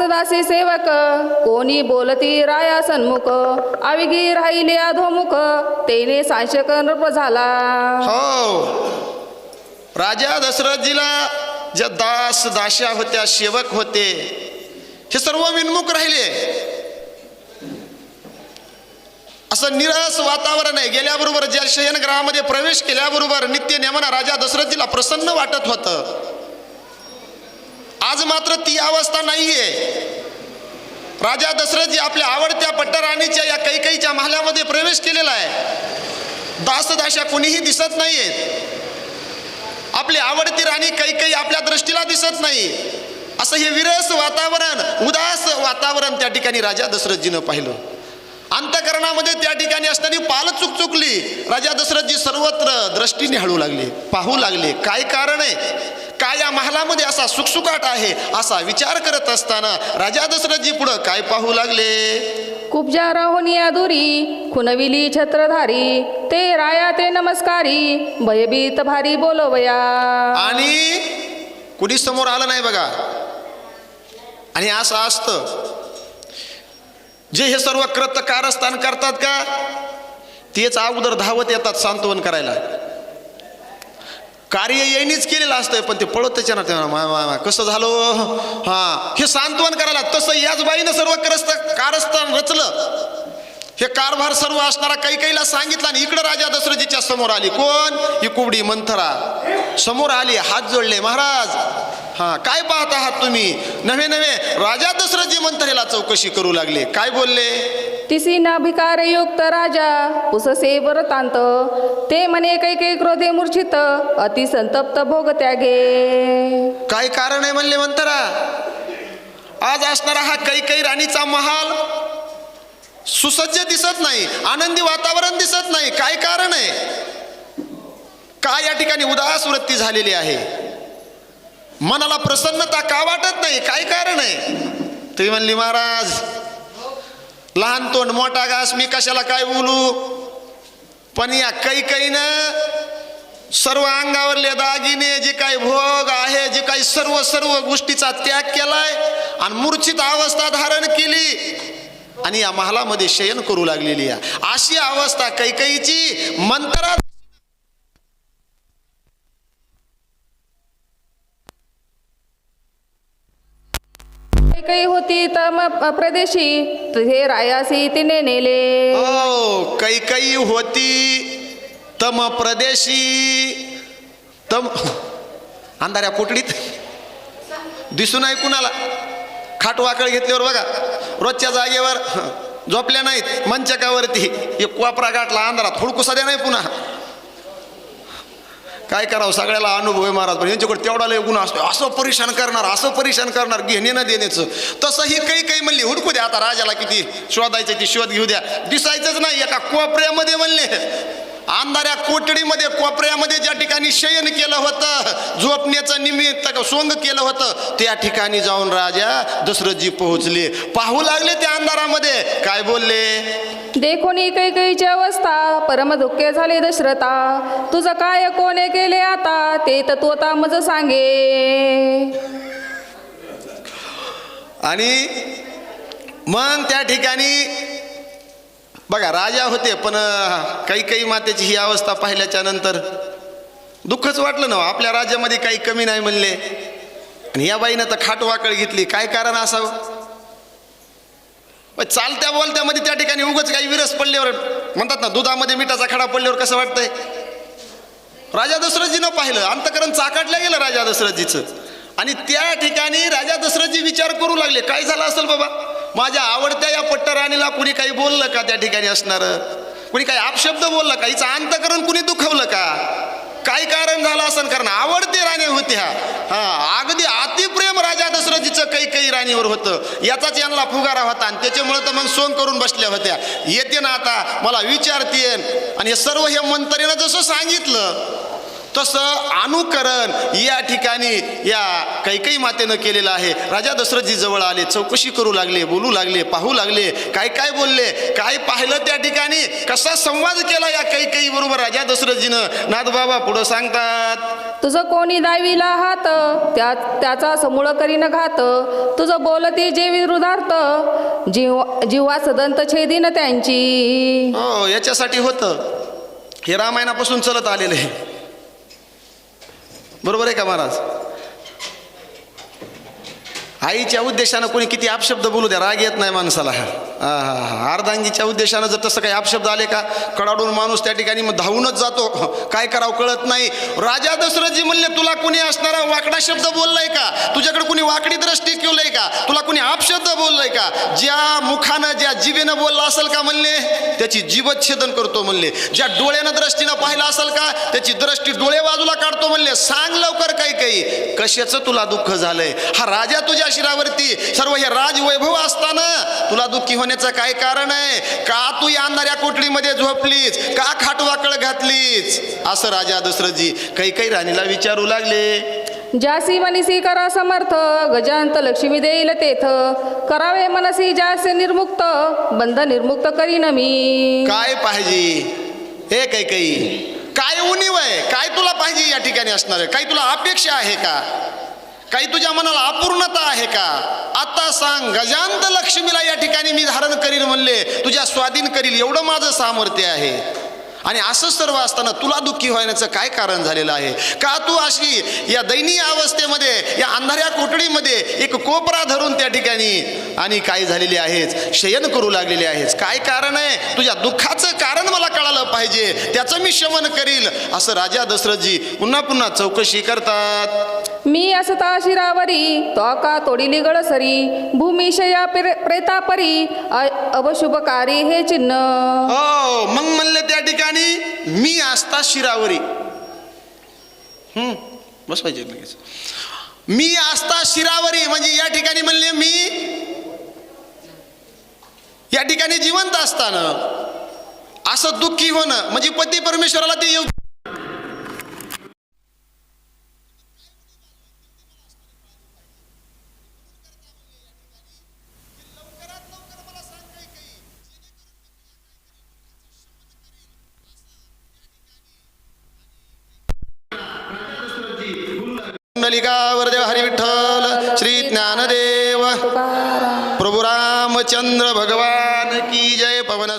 दासी सेवक कोणी बोलती राया सन्मुख आविगी राहिले अधोमुख तेने सांशक नृप झाला. हो. राजा दशरथजीला ज्या दास दाशा होत्या सेवक होते हे सर्व विनमुख राहिले. असं निरस वातावरण आहे. गेल्याबरोबर ज्या शयनगृहामध्ये प्रवेश केल्याबरोबर नित्य नेमना राजा दशरथजीला प्रसन्न वाटत होतं. आज मात्र ती अवस्था नाही आहे राजा दशरथजी आपल्या आवडत्या पट्टराणीच्या या कैकईच्या महाल्यामध्ये प्रवेश केलेला आहे. दासदाशा कुणीही दिसत नाही आहेत आपली आवडती राणी कैकई आपल्या दृष्टीला दिसत नाही. असं हे विरस वातावरण उदास वातावरण त्या ठिकाणी राजा दशरथजीनं पाहिलं. अंतकरणामध्ये त्या ठिकाणी असणारी पाल चुक चुकली. राजा दशरथजी सर्वत्र दृष्टीने हळू लागले पाहू लागले काय कारण आहे? काय या महालामध्ये असा सुखसुकाट आहे? असा विचार करत असताना राजा दशरथजी पुढं काय पाहू लागले? कुब्जा राहुनी अधुरी खुनविली छत्रधारी ते राया ते नमस्कारी भयभीत भारी बोलवया. आणि कुणी समोर आलं नाही बघा. आणि असं असतं जे हे सर्व कृत कारस्थान करतात का? तेच अगोदर धावत येतात सांत्वन करायला. कार्य येणीच केलेलं असतंय पण ते पळत त्याच्यानं ते कसं झालं हो? हा? हे सांत्वन करायला. तसं याच बाईनं सर्व कारस्थान रचलं. हे कारभार सर्व असणारा काही काहीला सांगितलं आणि इकडं राजा दशरथीच्या समोर आली. कोण? ही कुबडी मंथरा. समोर आली हात जोडले महाराज हा काय पाहत आहात तुम्ही? नव्हे नव्हे राजा दशरथजी मंथरेला चौकशी करू लागले. काय बोलले? तिसी नाभिकार युक्त राजा पुससे वरतांत. ते म्हणे कैके क्रोधे मूर्छित अति संतप्त भोग त्यागे. काय कारण आहे म्हणले मंथरा? आज असणारा हा कैकई राणीचा महाल सुसज्ज दिसत नाही आनंदी वातावरण दिसत नाही. काय कारण आहे? का या ठिकाणी उदास वृत्ती झालेली आहे? मनाला प्रसन्नता का वाटत नाही? काय कारण आहे? तुम्ही म्हणली महाराज लहान तोंड मोठा घास मी कशाला काय बोलू? पण या कैकईनं सर्व अंगावरले दागिने जे काही भोग आहे जे काही सर्व सर्व गोष्टीचा त्याग केलाय आणि मूर्छित अवस्था धारण केली. आणि या महालामध्ये शयन करू लागलेली आहे. अशी अवस्था कैकईची मंत्रा कैकई होती तम प्रदेशी तुझे रायासी तिने नेले. हो कैकई होती तम प्रदेशी तम अंधाऱ्या कोटडीत दिसून आहे कुणाला. खाट वाकळ घेतल्यावर बघा. रोजच्या जागेवर झोपल्या नाहीत मंचकावरती. एक कोपरा गाठला अंधारात हुडकू द्या नाही पुन्हा. काय करावं सगळ्याला अनुभव आहे महाराज पण यांच्याकडे तेवढा लय गुन्हा असतो. असं परेशान करणार असं परेशान करणार घेणे ना देण्याचं. तसं ही काही काही म्हणली हुडकू द्या आता राजाला किती शोधायचं ती शोध घेऊ द्या. दिसायचंच नाही एका कोपऱ्यामध्ये म्हणले. अंधाऱ्या कोटडीमध्ये कोपऱ्यामध्ये ज्या ठिकाणी शयन केलं होतं झोपण्याचं निमित्त सोंग केलं होतं त्या ठिकाणी जाऊन राजा दशरथजी पोहोचले. पाहू लागले त्या अंधारामध्ये. काय बोलले? देखोनी कैकईची अवस्था परम दुःखे झाले दशरथा. तुझं काय कोणे केले आता? ते तर तू आता मज सांगे. आणि मग त्या ठिकाणी बघा राजा होते पण काही काही मातेची ही अवस्था पाहिल्याच्या नंतर दुःखच वाटलं ना हो. आपल्या राज्यामध्ये काही कमी नाही म्हणले. आणि या बाईनं तर खाट वाकळ घेतली. काय कारण असावं? पण चालत्या बोलत्यामध्ये त्या ठिकाणी उगच काही विरस पडल्यावर म्हणतात ना दुधामध्ये मिठाचा खडा पडल्यावर कसं वाटतंय? राजा दशरथजीनं पाहिलं. अंतकरण चाकाटल्या गेलं राजा दशरथजीचं. आणि त्या ठिकाणी राजा दशरथजी विचार करू लागले. काय झालं असेल बाबा? माझ्या आवडत्या या पट्टराणीला कुणी काही बोललं का त्या ठिकाणी असणारं? कुणी काही आपशब्द बोललं का? हिचं अंतकरण कुणी दुखवलं का? काय कारण झालं असं कारण आवडते राणी होत्या हा. अगदी अतिप्रेम राजा दशरथीचं काही काही राणीवर होतं. याचाच यांना फुगारा होता आणि त्याच्यामुळे तर मग सोंग करून बसल्या होत्या. येते ना आता मला विचारते आणि हे सर्व हे मंत्रीनं जसं सांगितलं तसं अनुकरण या ठिकाणी या कैकई मातेनं केलेलं आहे. राजा दशरथजी जवळ आले चौकशी करू लागले बोलू लागले पाहू लागले काय काय बोलले काय पाहिलं त्या ठिकाणी कसा संवाद केला या कैकई बरोबर राजा दशरथजीनं? नाथबाबा पुढं सांगतात तुझं कोणी दावीला हात त्या त्याचा समूळ करीन घात तुझं बोलती जे विरुद्धार्थ जीव जीवा सदंत छेदीन त्यांची. हो याच्यासाठी होतं. हे रामायणापासून चलत आलेलं आहे. बरोबर आहे का महाराज? आईच्या उद्देशानं कोणी किती अपशब्द बोलू द्या राग येत नाही माणसाला. हा हा अर्धांगीच्या उद्देशानं जर तसं काही अपशब्द आले का? कडाडून माणूस त्या ठिकाणी मग धावूनच जातो. काय करावं कळत नाही. राजा दशरथजी म्हणले तुला कुणी असणारा वाकडा शब्द बोललाय का? तुझ्याकडे कुणी वाकडी दृष्टी ठेवलंय का? तुला कुणी अपशब्द बोललाय का? ज्या मुखानं ज्या जिभेनं बोलला असेल का म्हणले? त्याची जीवच्छेदन करतो म्हणले. ज्या डोळ्यानं दृष्टीनं पाहिलं असेल का? त्याची दृष्टी डोळे बाजूला काढतो म्हणले. सांग लवकर काही कशाचं तुला दुःख झालंय? हा राजा तुझ्या शिरावरती सर्व हे राजवैभव असताना तुला दुःखी होण्याचं काय कारण आहे? का तू या अंधाऱ्या कोठडीमध्ये झोपलीच का खाटवाकळ घातलीच असं राजा दशरथजी काही काही राणीला विचारू लागले. जासी मनसी करा समर्थ गजांत लक्ष्मी देईल तेथ. करावे मनसी जासे निर्मुक्त बंध निर्मुक्त करीन मी. काय पाहिजे? हे काही काही. काय उणीव आहे? काय तुला पाहिजे या ठिकाणी असणार? आहे काही तुला अपेक्षा आहे का? काही तुझ्या मनाला अपूर्णता आहे का? आता सांग गजांत लक्ष्मीला या ठिकाणी मी धारण करीन म्हणले तुझ्या स्वाधीन करील एवढं माझं सामर्थ्य आहे. आणि असं सर्व असताना तुला दुःखी होण्याचं काय कारण झालेलं आहे? का तू अशी या दयनीय अवस्थेमध्ये या अंधाऱ्या कोठडीमध्ये एक कोपरा धरून त्या ठिकाणी आणि काय झालेली आहेस शयन करू लागलेली आहेस काय कारण आहे? तुझ्या दुःखाचं कारण मला कळालं पाहिजे. त्याचं मी शमन करील असं राजा दशरथजी पुन्हा पुन्हा चौकशी करतात. असता शिरावरी तो तोडिली गळसरी भूमिशया प्रे- प्रेतापरी अवशुभकारी हे चिन्ह. हो मग म्हणले त्या ठिकाणी मी असता शिरावरी. हम्म पाहिजे लगेच. मी असता शिरावरी म्हणजे या ठिकाणी म्हणले मी या ठिकाणी जिवंत असताना असं दुःखी होणं म्हणजे पती परमेश्वराला ते येऊ कुंडलिका वरदेव हरी विठ्ठल श्री ज्ञानदेव प्रभु रामचंद्र भगवान की जय पवन